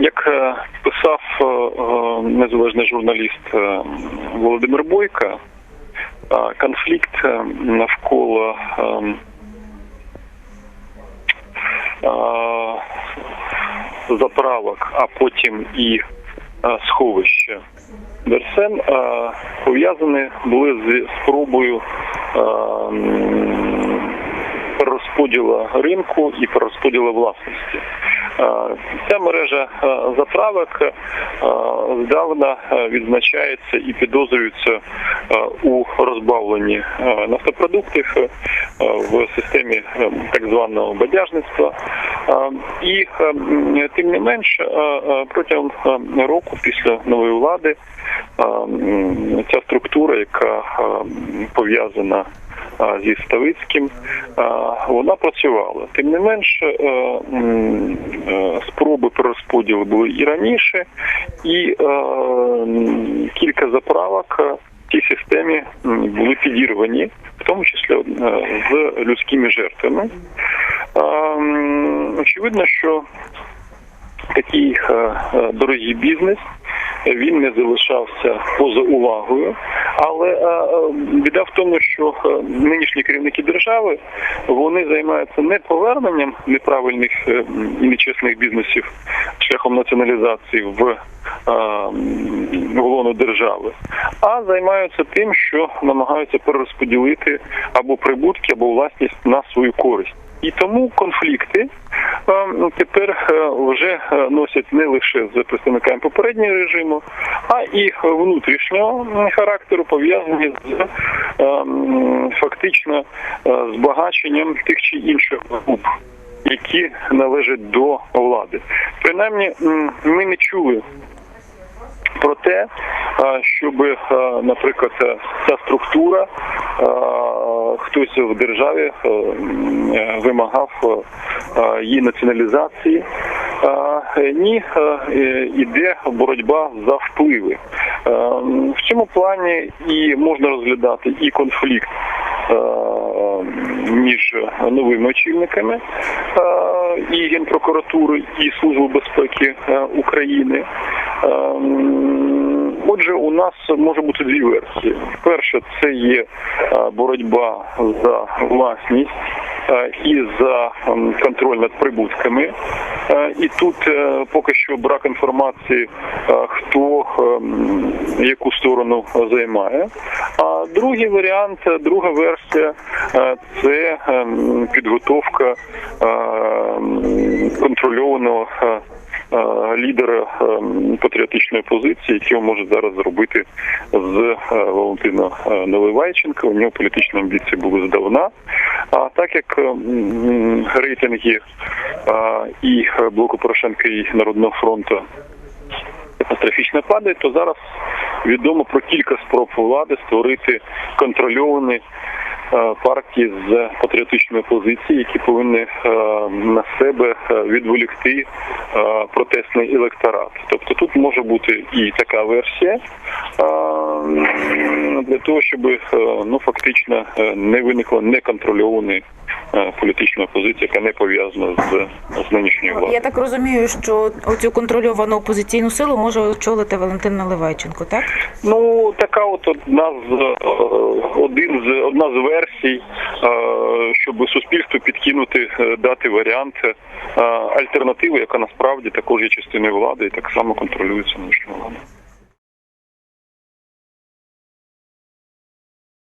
Як е, писав е, е, незалежний журналіст Володимир Бойко, е, конфлікт навколо заправок, а потім і сховища Дерсен е, пов'язані були з спробою перерозподілу ринку і перерозподілу власності. Е, Ця мережа е, заправок е, здавна відзначається і підозрюється у розбавленні нафтопродуктів в системі так званого бадяжництва. І тим не менш, протягом року після нової влади ця структура, яка пов'язана зі Ставицьким, вона працювала. Тим не менше, е, е, спроби перерозподілу були і раніше, і е, кілька заправок в цій системі були підірвані, в тому числі з людськими жертвами. Очевидно, що такий дорогий бізнес. Він не залишався поза увагою, але е, е, біда в тому, що е, нинішні керівники держави вони займаються не поверненням неправильних і нечесних бізнесів шляхом націоналізації в лоно держави, а займаються тим, що намагаються перерозподілити або прибутки, або власність на свою користь. І тому конфлікти е, тепер е, вже е, носять не лише з представниками попереднього режиму, а і внутрішнього характеру пов'язані з фактично збагаченням тих чи інших груп, які належать до влади. Принаймні, ми не чули про те, щоб, наприклад, ця структура хтось в державі е, м, е, вимагав е, її націоналізації. Ні, іде боротьба за впливи. В цьому плані і можна розглядати і конфлікт між новими очільниками і Генпрокуратури, і Служби безпеки України. Отже, у нас може бути дві версії. Перше, це є е, боротьба за власність е, і за контроль над прибутками. Е, І тут поки що брак інформації, хто яку сторону займає. А другий варіант, друга версія це ем, підготовка контрольованого. Е, е, Лідера ем, патріотичної позиції, який може зараз зробити з е, Валентина е, Наливайченка. У нього політичні амбіції були здавна. А так як рейтинги е, і блоку Порошенка і Народного фронту катастрофічно падає, то зараз відомо про кілька спроб влади створити контрольовані е, партії з патріотичної позиції, які повинні е, на себе е, відволікти е, протестний електорат. Тобто тут може бути і така версія е, для того, щоб е, ну фактично е, не виникла неконтрольованої е, політична опозиція, яка не пов'язана з, з нинішньою владою. Я так розумію, що оцю контрольовану опозиційну силу може очолити Валентин Наливайченко, так? Ну така от одна з е, один з одна з версій, е, щоб суспільству підкинути, е, дати варіант е, альтернативи, яка насправді також є частиною влади і так само контролюється нашою владою.